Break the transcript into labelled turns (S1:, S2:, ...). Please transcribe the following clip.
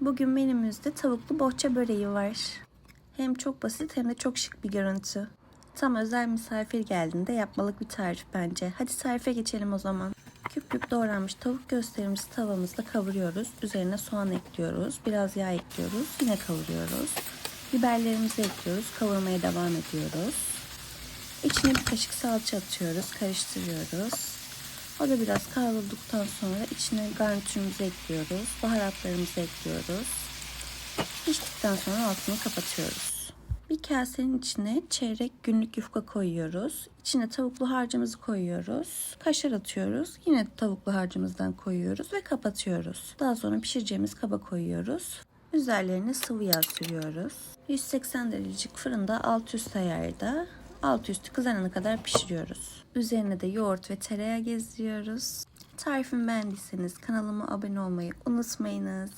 S1: Bugün menümüzde tavuklu bohça böreği var. Hem çok basit hem de çok şık bir görüntü. Tam özel misafir geldiğinde yapmalık bir tarif bence. Hadi tarife geçelim o zaman. Küp küp doğranmış tavuk göğüslerimizi tavamızda kavuruyoruz. Üzerine soğan ekliyoruz. Biraz yağ ekliyoruz. Yine kavuruyoruz. Biberlerimizi ekliyoruz. Kavurmaya devam ediyoruz. İçine bir kaşık salça atıyoruz. Karıştırıyoruz. O da biraz kavrulduktan sonra içine garnitürümüzü ekliyoruz. Baharatlarımızı ekliyoruz. Piştikten sonra altını kapatıyoruz. Bir kasenin içine çeyrek günlük yufka koyuyoruz. İçine tavuklu harcımızı koyuyoruz. Kaşar atıyoruz. Yine tavuklu harcımızdan koyuyoruz ve kapatıyoruz. Daha sonra pişireceğimiz kaba koyuyoruz. Üzerlerine sıvı yağ sürüyoruz. 180 derecelik fırında alt üst ayarda alt üstü kızarana kadar pişiriyoruz. Üzerine de yoğurt ve tereyağı gezdiriyoruz. Tarifimi beğendiyseniz kanalıma abone olmayı unutmayınız.